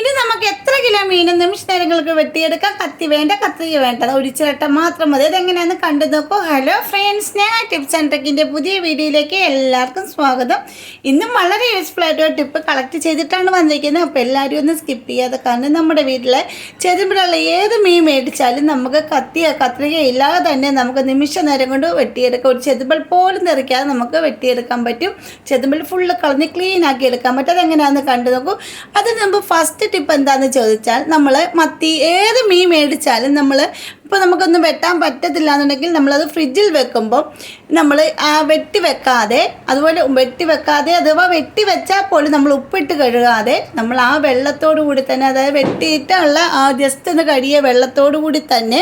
ഇനി നമുക്ക് എത്ര കിലോ മീൻ നിമിഷ നേരങ്ങൾക്ക് വെട്ടിയെടുക്കാം? കത്തി വേണ്ട കത്തിരി വേണ്ട ഒരു ചിരട്ട മാത്രം മതി. അതെങ്ങനെയാണെന്ന് കണ്ടു നോക്കൂ. ഹലോ ഫ്രണ്ട്സ് ഞാൻ ടിപ്സ് ആൻഡ് ട്രിക്കിന്റെ പുതിയ വീഡിയോയിലേക്ക് എല്ലാവർക്കും സ്വാഗതം. ഇന്നും വളരെ യൂസ്ഫുൾ ആയിട്ട് ടിപ്പ് കളക്ട് ചെയ്തിട്ടാണ് വന്നിരിക്കുന്നത്. അപ്പോൾ എല്ലാവരും ഒന്ന് സ്കിപ്പ് ചെയ്യാതെ കാരണം നമ്മുടെ വീട്ടിലെ ചെറുമ്പിലുള്ള ഏത് മീൻ മേടിച്ചാലും നമുക്ക് കത്തിയോ കത്രിക ഇല്ലാതെ തന്നെ നമുക്ക് നിമിഷ നേരം കൊണ്ട് വെട്ടിയെടുക്കാം. ഒരു ചെതുമ്പൽ പോലും നിറയ്ക്കാതെ നമുക്ക് വെട്ടിയെടുക്കാൻ പറ്റും. ചെതുമ്പൽ ഫുള്ള് കളഞ്ഞ് ക്ലീൻ ആക്കി എടുക്കാൻ പറ്റും. അതെങ്ങനെയാണെന്ന് കണ്ടു നോക്കൂ. അതിന് മുമ്പ് ഫസ്റ്റ് ടിപ്പ് എന്താണെന്ന് ചോദിച്ചാൽ നമ്മൾ മത്തി ഏത് മീൻ മേടിച്ചാലും നമ്മൾ ഇപ്പോൾ നമുക്കൊന്നും വെട്ടാൻ പറ്റത്തില്ല എന്നുണ്ടെങ്കിൽ നമ്മളത് ഫ്രിഡ്ജിൽ വെക്കുമ്പോൾ നമ്മൾ ആ വെട്ടി വെക്കാതെ അതുപോലെ വെട്ടി വെക്കാതെ അഥവാ വെട്ടി വെച്ചാൽ പോലും നമ്മൾ ഉപ്പിട്ട് കഴുകാതെ നമ്മൾ ആ വെള്ളത്തോടു കൂടി തന്നെ അതായത് വെട്ടിയിട്ടുള്ള ആ ജസ്റ്റ് ഒന്ന് കഴിയ വെള്ളത്തോടു കൂടി തന്നെ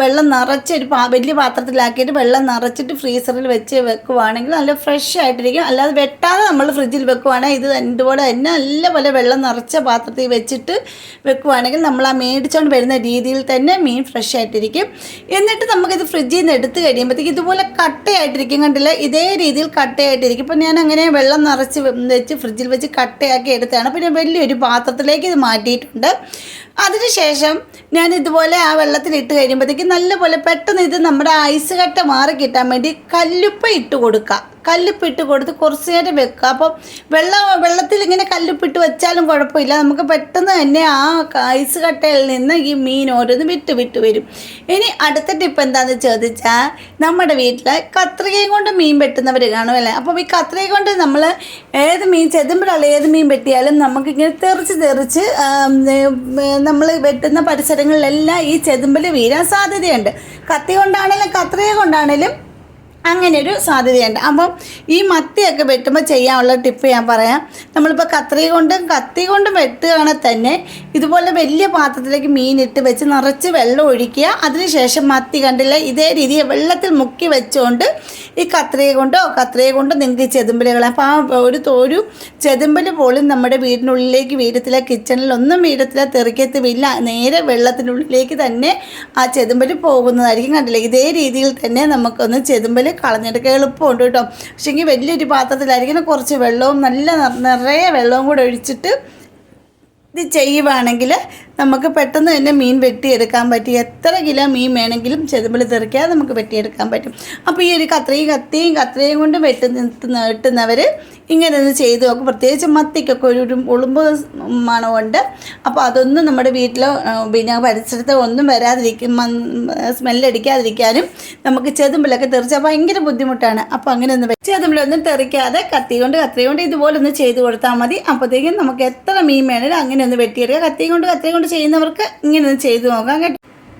വെള്ളം നിറച്ചൊരു പാ വലിയ പാത്രത്തിലാക്കിയിട്ട് വെള്ളം നിറച്ചിട്ട് ഫ്രീസറിൽ വെച്ച് വെക്കുവാണെങ്കിൽ നല്ല ഫ്രഷ് ആയിട്ടിരിക്കും. അല്ലാതെ വെട്ടാതെ നമ്മൾ ഫ്രിഡ്ജിൽ വെക്കുവാണെങ്കിൽ ഇത് ഇതുപോലെ തന്നെ നല്ലപോലെ വെള്ളം നിറച്ച പാത്രത്തിൽ വെച്ചിട്ട് വെക്കുവാണെങ്കിൽ നമ്മൾ ആ മേടിച്ചുകൊണ്ട് വരുന്ന രീതിയിൽ തന്നെ മീൻ ഫ്രഷ് ആയിട്ടിരിക്കും. എന്നിട്ട് നമുക്കിത് ഫ്രിഡ്ജിൽ നിന്ന് എടുത്ത് കഴിയുമ്പോഴത്തേക്ക് ഇതുപോലെ കട്ടയായിട്ടിരിക്കും. കണ്ടില്ല? ഇതേ രീതിയിൽ കട്ടയായിട്ടിരിക്കും. ഇപ്പം ഞാൻ അങ്ങനെ വെള്ളം നിറച്ച് വെച്ച് ഫ്രിഡ്ജിൽ വെച്ച് കട്ടയാക്കി എടുത്താണ് പിന്നെ വലിയൊരു പാത്രത്തിലേക്ക് ഇത് മാറ്റിയിട്ടുണ്ട്. അതിനുശേഷം ഞാൻ ഇതുപോലെ ആ വെള്ളത്തിൽ വെള്ളത്തിലിട്ട് കഴിയുമ്പോഴത്തേക്കും നല്ലപോലെ പെട്ടെന്ന് ഇത് നമ്മുടെ ഐസ് കട്ട മാറി കിട്ടാൻ വേണ്ടി കല്ലുപ്പ ഇട്ട് കൊടുക്കുക കല്ലുപ്പ് ഇട്ട് കൊടുത്ത് കുറച്ച് നേരം വെക്കുക. അപ്പം വെള്ളം വെള്ളത്തിൽ ഇങ്ങനെ കല്ലുപ്പിട്ട് വെച്ചാലും കുഴപ്പമില്ല. നമുക്ക് പെട്ടെന്ന് തന്നെ ആ ഐസ് കട്ടയിൽ നിന്ന് ഈ മീൻ ഓരോന്ന് വിട്ട് വിട്ട് വരും. ഇനി അടുത്ത ടിപ്പ് എന്താണെന്ന് ചോദിച്ചാൽ നമ്മുടെ വീട്ടിൽ കത്രികയും കൊണ്ട് മീൻ വെട്ടുന്നവർ കാണുമല്ലേ അപ്പം ഈ കത്രിക കൊണ്ട് നമ്മൾ ഏത് മീൻ ചെതുമ്പിലുള്ള ഏത് മീൻ വെട്ടിയാലും നമുക്കിങ്ങനെ തെറിച്ച് തെറിച്ച് നമ്മൾ വെട്ടുന്ന പരിസരങ്ങളിലെല്ലാം ഈ ചെതുമ്പിൽ വീഴാൻ സാധ്യതയുണ്ട്. കത്തി കൊണ്ടാണേലും കത്രിക കൊണ്ടാണേലും അങ്ങനെ ഒരു സാധ്യതയുണ്ട്. അപ്പം ഈ മത്തിയൊക്കെ വെട്ടുമ്പോൾ ചെയ്യാനുള്ള ടിപ്പ് ഞാൻ പറയാം. നമ്മളിപ്പോൾ കത്രി കൊണ്ടും കത്തി കൊണ്ടും വെട്ടുകയാണെങ്കിൽ തന്നെ ഇതുപോലെ വലിയ പാത്രത്തിലേക്ക് മീനിട്ട് വെച്ച് നിറച്ച് വെള്ളം ഒഴിക്കുക. അതിനുശേഷം മത്തി കണ്ടില്ല ഇതേ രീതിയിൽ വെള്ളത്തിൽ മുക്കി വെച്ചുകൊണ്ട് ഈ കത്രിക കൊണ്ടോ കത്രിക കൊണ്ടോ നിങ്ങൾക്ക് ഈ ചെതുമ്പലുകൾ അപ്പോൾ ആ ഒരു ഒരു ചെതുമ്പൽ പോലും നമ്മുടെ വീടിനുള്ളിലേക്ക് വീടത്തിലെ കിച്ചണിലൊന്നും വീരത്തിലെ തെറിക്കത്തുമില്ല നേരെ വെള്ളത്തിനുള്ളിലേക്ക് തന്നെ ആ ചെതുമ്പൽ പോകുന്നതായിരിക്കും കണ്ടില്ലേ? ഇതേ രീതിയിൽ തന്നെ നമുക്കൊന്ന് ചെതുമ്പൽ കളഞ്ഞെടുക്കാൻ എളുപ്പമുണ്ട് കേട്ടോ. പക്ഷേങ്കിൽ വലിയൊരു പാത്രത്തിലായിരിക്കണം കുറച്ച് വെള്ളവും നല്ല നിറ- നിറയെ വെള്ളവും കൂടെ ഒഴിച്ചിട്ട് ഇത് ചെയ്യുവാണെങ്കിൽ നമുക്ക് പെട്ടെന്ന് തന്നെ മീൻ വെട്ടിയെടുക്കാൻ പറ്റും. എത്ര കിലോ മീൻ വേണമെങ്കിലും ചെതുമ്പിൽ തെറിക്കാതെ നമുക്ക് വെട്ടിയെടുക്കാൻ പറ്റും. അപ്പോൾ ഈ ഒരു കത്രയും കത്തിയും കത്രയും കൊണ്ട് വെട്ടി നിർത്തുന്ന വെട്ടുന്നവർ ഇങ്ങനെ ഒന്ന് ചെയ്ത് നോക്കും. പ്രത്യേകിച്ച് മത്തിക്കൊക്കെ ഒരു ഉളുമ്പ് മണമുണ്ട് അപ്പോൾ അതൊന്നും നമ്മുടെ വീട്ടിലോ പിന്നെ പരിസരത്തോ ഒന്നും വരാതിരിക്കും. സ്മെല്ലടിക്കാതിരിക്കാനും നമുക്ക് ചെതുമ്പിലൊക്കെ തെറിച്ചാൽ ഭയങ്കര ബുദ്ധിമുട്ടാണ്. അപ്പോൾ അങ്ങനെ ഒന്ന് ചെതുമ്പിലൊന്നും തെറിക്കാതെ കത്തി കൊണ്ട് കത്തി കൊണ്ട് ഇതുപോലെ ഒന്ന് ചെയ്ത് കൊടുത്താൽ മതി. അപ്പോഴത്തേക്കും നമുക്ക് എത്ര മീൻ വേണേലും അങ്ങനെ ഒന്ന് വെട്ടിയെടുക്കുക കത്തി കൊണ്ട് കത്തി കൊണ്ട് ചെയ്യുന്നവർക്ക് ഇങ്ങനെ ഒന്ന് ചെയ്ത് നോക്കാം കേട്ടോ.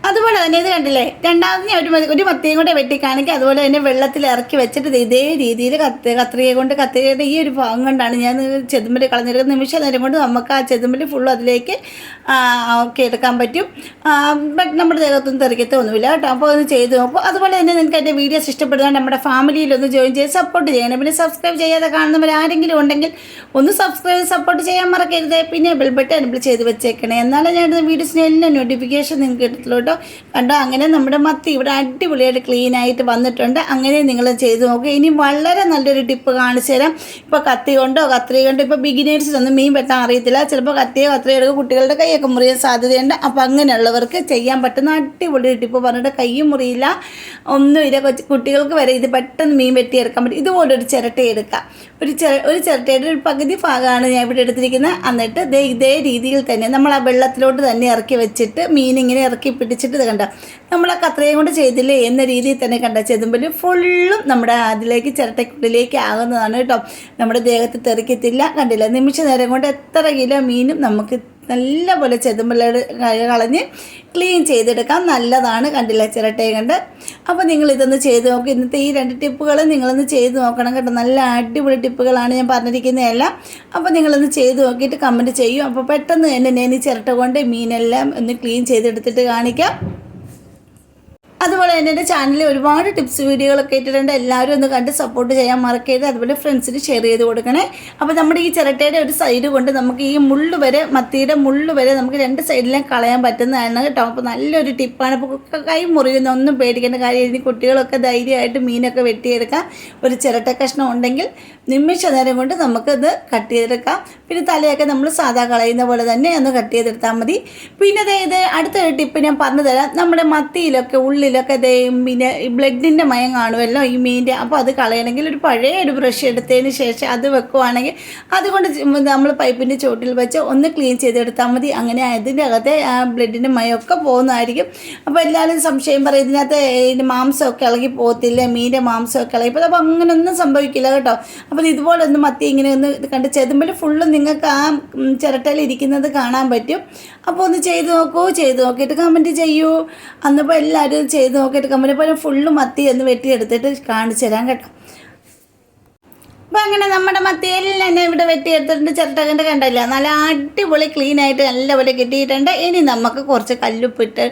അതുപോലെ തന്നെ ഇത് കണ്ടില്ലേ? രണ്ടാമത് ഞാൻ ഒരു ഒരു മത്തിയും കൂടെ വെട്ടിക്കാണെങ്കിൽ അതുപോലെ തന്നെ വെള്ളത്തിൽ ഇറക്കി വെച്ചിട്ട് ഇതേ രീതിയിൽ കത്ത് കത്രിക കൊണ്ട് കത്രികയുടെ ഈ ഒരു ഭാഗം കൊണ്ടാണ് ഞാൻ ചെതുമ്പൽ കളഞ്ഞെടുക്കുന്ന നിമിഷ നേരം കൊണ്ട് നമുക്ക് ആ ചെതുമ്പൽ ഫുള്ളും അതിലേക്ക് ഒക്കെ എടുക്കാൻ പറ്റും. ബട്ട് നമ്മുടെ ദേഹത്തൊന്നും തെറിക്കത്തൊന്നുമില്ല കേട്ടോ. അപ്പോൾ ഒന്ന് ചെയ്ത് നോക്കും. അതുപോലെ തന്നെ നിങ്ങൾക്ക് എന്റെ വീഡിയോസ് ഇഷ്ടപ്പെടുന്ന നമ്മുടെ ഫാമിലിയിലൊന്ന് ജോയിൻ ചെയ്ത് സപ്പോർട്ട് ചെയ്യണം. പിന്നെ സബ്സ്ക്രൈബ് ചെയ്യാതെ കാണുന്നവർ ആരെങ്കിലും ഉണ്ടെങ്കിൽ ഒന്ന് സബ്സ്ക്രൈബ് സപ്പോർട്ട് ചെയ്യാൻ മറക്കരുത്. പിന്നെ ബെൽ ബട്ടൺ എനബിൾ ചെയ്ത് വെച്ചേക്കണേ. എന്നാലും ഞാൻ വീഡിയോസിന് എല്ലാം നോട്ടിഫിക്കേഷൻ നിങ്ങൾക്ക് കിട്ടത്തുള്ളൂ കേട്ടോ. കണ്ടോ അങ്ങനെ നമ്മുടെ മത്തി ഇവിടെ അടിപൊളിയായിട്ട് ക്ലീനായിട്ട് വന്നിട്ടുണ്ട്. അങ്ങനെ നിങ്ങൾ ചെയ്ത് നോക്കുക ഇനി വളരെ നല്ലൊരു ടിപ്പ് കാണിച്ചു തരാം. ഇപ്പോൾ കത്തി കൊണ്ടോ കത്രി കൊണ്ടോ ഇപ്പോൾ ബിഗിനേഴ്സിനൊന്നും മീൻ പെട്ടാൻ അറിയത്തില്ല. ചിലപ്പോൾ കത്തിയോ കത്രിയോ എടുക്കുക കുട്ടികളുടെ കൈയൊക്കെ മുറിയാൻ സാധ്യതയുണ്ട്. അപ്പോൾ അങ്ങനെയുള്ളവർക്ക് ചെയ്യാൻ പറ്റുന്ന അടിപൊളി ടിപ്പ് പറഞ്ഞിട്ട് കൈയും മുറിയില്ല. ഒന്നും ഇല്ല. കുട്ടികൾക്ക് വരെ ഇത് പെട്ടെന്ന് മീൻ വെട്ടിയെടുക്കാൻ പറ്റും. ഇതുപോലൊരു ചിരട്ട ഒരു ചിര ഒരു ചിരട്ടയുടെ ഒരു പകുതി ഭാഗമാണ് ഞാൻ ഇവിടെ എടുത്തിരിക്കുന്നത്. എന്നിട്ട് ദേ ഇതേ രീതിയിൽ തന്നെ നമ്മൾ ആ വെള്ളത്തിലോട്ട് തന്നെ ഇറക്കി വെച്ചിട്ട് മീൻ ഇങ്ങനെ ഇറക്കി പിടിച്ചിട്ട് കണ്ട? നമ്മൾ ആ കത്രയും കൊണ്ട് ചെയ്തില്ലേ എന്ന രീതിയിൽ തന്നെ കണ്ട? ചെതുമ്പൽ ഫുള്ളും നമ്മുടെ അതിലേക്ക് ചിരട്ടക്കുള്ളിലേക്ക് ആകുന്നതാണ് കേട്ടോ. നമ്മുടെ ദേഹത്ത് തെറിക്കത്തില്ല. കണ്ടില്ല? നിമിഷ നേരം കൊണ്ട് എത്ര കിലോ മീനും നമുക്ക് നല്ലപോലെ ചെതുമ്പലോട് കളഞ്ഞ് ക്ലീൻ ചെയ്തെടുക്കാം നല്ലതാണ് കണ്ടില്ല ചിരട്ടയും കണ്ട്. അപ്പോൾ നിങ്ങൾ ഇതൊന്ന് ചെയ്ത് നോക്കി. ഇന്നത്തെ ഈ രണ്ട് ടിപ്പുകൾ നിങ്ങളൊന്ന് ചെയ്ത് നോക്കണം കേട്ടോ. നല്ല അടിപൊളി ടിപ്പുകളാണ് ഞാൻ പറഞ്ഞിരിക്കുന്നതെല്ലാം അപ്പോൾ നിങ്ങളൊന്ന് ചെയ്ത് നോക്കിയിട്ട് കമന്റ് ചെയ്യും. അപ്പോൾ പെട്ടെന്ന് തന്നെ ഞാൻ ഈ ചിരട്ട കൊണ്ട് മീനെല്ലാം ഒന്ന് ക്ലീൻ ചെയ്തെടുത്തിട്ട് കാണിക്കാം. അതുപോലെ തന്നെ എന്റെ ചാനലിൽ ഒരുപാട് ടിപ്സ് വീഡിയോകളൊക്കെ ഇട്ടിട്ടുണ്ട്. എല്ലാവരും ഒന്ന് കണ്ട് സപ്പോർട്ട് ചെയ്യാൻ മറക്കരുത്. അതുപോലെ ഫ്രണ്ട്സിന് ഷെയർ ചെയ്ത് കൊടുക്കണേ. അപ്പോൾ നമ്മുടെ ഈ ചിരട്ടയുടെ ഒരു സൈഡ് കൊണ്ട് നമുക്ക് ഈ മുള്ള് വരെ മത്തിയുടെ മുള്ള് വരെ നമുക്ക് രണ്ട് സൈഡിലും കളയാൻ പറ്റുന്നതാണ് കേട്ടോ. അപ്പോൾ നല്ലൊരു ടിപ്പാണ് അപ്പോൾ കൈ മുറിയുന്ന ഒന്നും പേടിക്കേണ്ട കാര്യം ഇനി കുട്ടികളൊക്കെ ധൈര്യമായിട്ട് മീനൊക്കെ വെട്ടിയെടുക്കാം. ഒരു ചിരട്ട കഷ്ണം ഉണ്ടെങ്കിൽ നിമിഷ നേരം കൊണ്ട് നമുക്കത് കട്ട് ചെയ്തെടുക്കാം. പിന്നെ തലയൊക്കെ നമ്മൾ സാധാ കളയുന്ന പോലെ തന്നെ ഒന്ന് കട്ട് ചെയ്തെടുത്താൽ മതി. പിന്നെ അതായത് അടുത്തൊരു അടുത്ത ടിപ്പ് ഞാൻ പറഞ്ഞു തരാം നമ്മുടെ മത്തിയിലൊക്കെ ഉള്ളിലൊക്കെ ദേ പിന്നെ ബ്ലഡിന്റെ മയം കാണുമല്ലോ ഈ മീന്റെ അപ്പോൾ അത് കളയണമെങ്കിൽ ഒരു പഴയ ഒരു ബ്രഷ് എടുത്തതിന് ശേഷം അത് വെക്കുവാണെങ്കിൽ അതുകൊണ്ട് നമ്മൾ പൈപ്പിന്റെ ചോട്ടിൽ വെച്ച് ഒന്ന് ക്ലീൻ ചെയ്തെടുത്താൽ മതി. അങ്ങനെ അതിന്റെ അകത്തെ ആ ബ്ലഡിന്റെ മയമൊക്കെ പോകുന്നതായിരിക്കും. അപ്പോൾ എല്ലാവരും സംശയം പറയും ഇതിനകത്ത് ഇതിന്റെ മാംസമൊക്കെ ഇളകി പോകത്തില്ല മീന്റെ മാംസമൊക്കെ ഇളകി അപ്പോൾ അപ്പോൾ അങ്ങനെയൊന്നും സംഭവിക്കില്ല കേട്ടോ. അപ്പോൾ ഇതുപോലെ ഒന്ന് മത്തി ഇങ്ങനെ ഒന്ന് കണ്ട് ചെതുമ്പൽ ഫുള്ളും നിങ്ങൾക്ക് ആ ചിരട്ടയിൽ ഇരിക്കുന്നത് കാണാൻ പറ്റും. അപ്പോൾ ഒന്ന് ചെയ്ത് നോക്കൂ ചെയ്ത് നോക്കിയിട്ട് കമന്റ് ചെയ്യൂ. അന്നിപ്പോൾ എല്ലാവരും ചെയ്ത് നോക്കിയിട്ട് കമ്പനി പോലെ ഫുള്ള് മത്തി ഒന്ന് വെട്ടിയെടുത്തിട്ട് കാണിച്ചു തരാം കേട്ടോ. അപ്പം അങ്ങനെ നമ്മുടെ മത്തിയെല്ലാം തന്നെ ഇവിടെ വെട്ടിയെടുത്തിട്ടുണ്ട് ചിരട്ടകന്റെ കണ്ടല്ല? നല്ല അടിപൊളി ക്ലീൻ ആയിട്ട് നല്ലപോലെ കിട്ടിയിട്ടുണ്ട്. ഇനി നമുക്ക് കുറച്ച് കല്ലുപ്പിട്ട്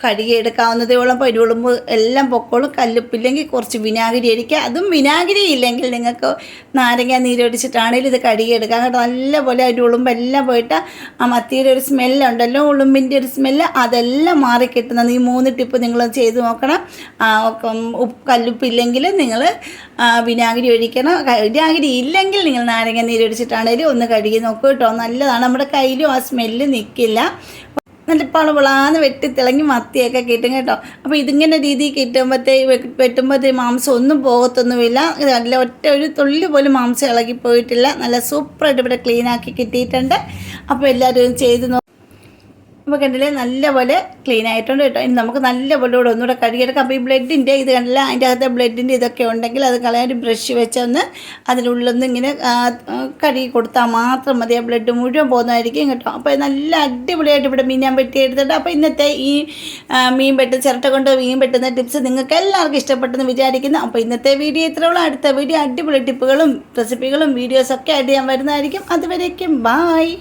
കഴുകിയെടുക്കാവുന്നതേ ഉള്ളൂ പരുളുമ്പ് എല്ലാം പൊക്കോളും. കല്ലുപ്പില്ലെങ്കിൽ കുറച്ച് വിനാഗിരി അടിക്കുക അതും വിനാഗിരി ഇല്ലെങ്കിൽ നിങ്ങൾക്ക് നാരങ്ങ നീരൊടിച്ചിട്ടാണെങ്കിലും ഇത് കഴുകിയെടുക്കാം കേട്ടോ. നല്ലപോലെ അതിന്റെ ഉളുമ്പ് എല്ലാം പോയിട്ട് ആ മത്തിയുടെ ഒരു സ്മെല്ലുണ്ടല്ലോ ഉളുമ്പിന്റെ ഒരു സ്മെല്ല് അതെല്ലാം മാറി കിട്ടുന്നത് ഈ മൂന്ന് ടിപ്പ് നിങ്ങൾ ചെയ്ത് നോക്കണം. കല്ലുപ്പില്ലെങ്കിൽ നിങ്ങൾ വിനാഗിരി ഒഴിക്കണം. വിനാഗിരി ഇല്ലെങ്കിൽ നിങ്ങൾ നാരങ്ങ നീരൊടിച്ചിട്ടാണെങ്കിലും ഒന്ന് കഴുകി നോക്കൂ കേട്ടോ. നല്ലതാണ്. നമ്മുടെ കയ്യിലും ആ സ്മെല്ല് നിൽക്കില്ല നല്ല വിളാന്ന് വെട്ടി തിളങ്ങി മത്തിയൊക്കെ കിട്ടും കേട്ടോ. അപ്പോൾ ഇതിങ്ങനെ രീതിയിൽ കിട്ടുമ്പോഴത്തേ വെട്ടുമ്പോഴത്തേ മാംസം ഒന്നും പോകത്തൊന്നുമില്ല. നല്ല ഒറ്റ ഒരു തുള്ളി പോലും മാംസം ഇളകി പോയിട്ടില്ല. നല്ല സൂപ്പറായിട്ട് ഇവിടെ ക്ലീനാക്കി കിട്ടിയിട്ടുണ്ട്. അപ്പോൾ എല്ലാവരും ചെയ്ത് നോ അപ്പോൾ കണ്ടില്ലേ? നല്ലപോലെ ക്ലീൻ ആയിട്ടുണ്ട് കേട്ടോ. ഇനി നമുക്ക് നല്ലപോലെ കൂടെ ഒന്നുകൂടെ കഴുകിയെടുക്കാം. അപ്പോൾ ഈ ബ്ലഡിന്റെ ഇത് കണ്ടില്ല? അതിന്റെ അകത്തെ ബ്ലഡിന്റെ ഇതൊക്കെ ഉണ്ടെങ്കിൽ അത് കളയാൻ ഒരു ബ്രഷ് വെച്ചൊന്ന് അതിനുള്ളിലൊന്ന് ഇങ്ങനെ കഴുകി കൊടുത്താൽ മാത്രം മതി. ആ ബ്ലഡ് മുഴുവൻ പോകുന്നതായിരിക്കും കേട്ടോ. അപ്പോൾ നല്ല അടിപൊളിയായിട്ട് ഇവിടെ മീൻ ഞാൻ വെട്ടിയെടുത്തിട്ട് അപ്പോൾ ഇന്നത്തെ ഈ മീൻ പെട്ട് ചിരട്ട കൊണ്ട് മീൻ പെട്ടുന്ന ടിപ്സ് നിങ്ങൾക്ക് എല്ലാവർക്കും ഇഷ്ടപ്പെട്ടെന്ന് വിചാരിക്കുന്നു. അപ്പോൾ ഇന്നത്തെ വീഡിയോ ഇത്രയുള്ള അടുത്ത വീഡിയോ അടിപൊളി ടിപ്പുകളും റെസിപ്പികളും വീഡിയോസൊക്കെ ആയിട്ട് ഞാൻ വരുന്നതായിരിക്കും. അതുവരേക്കും ബായ്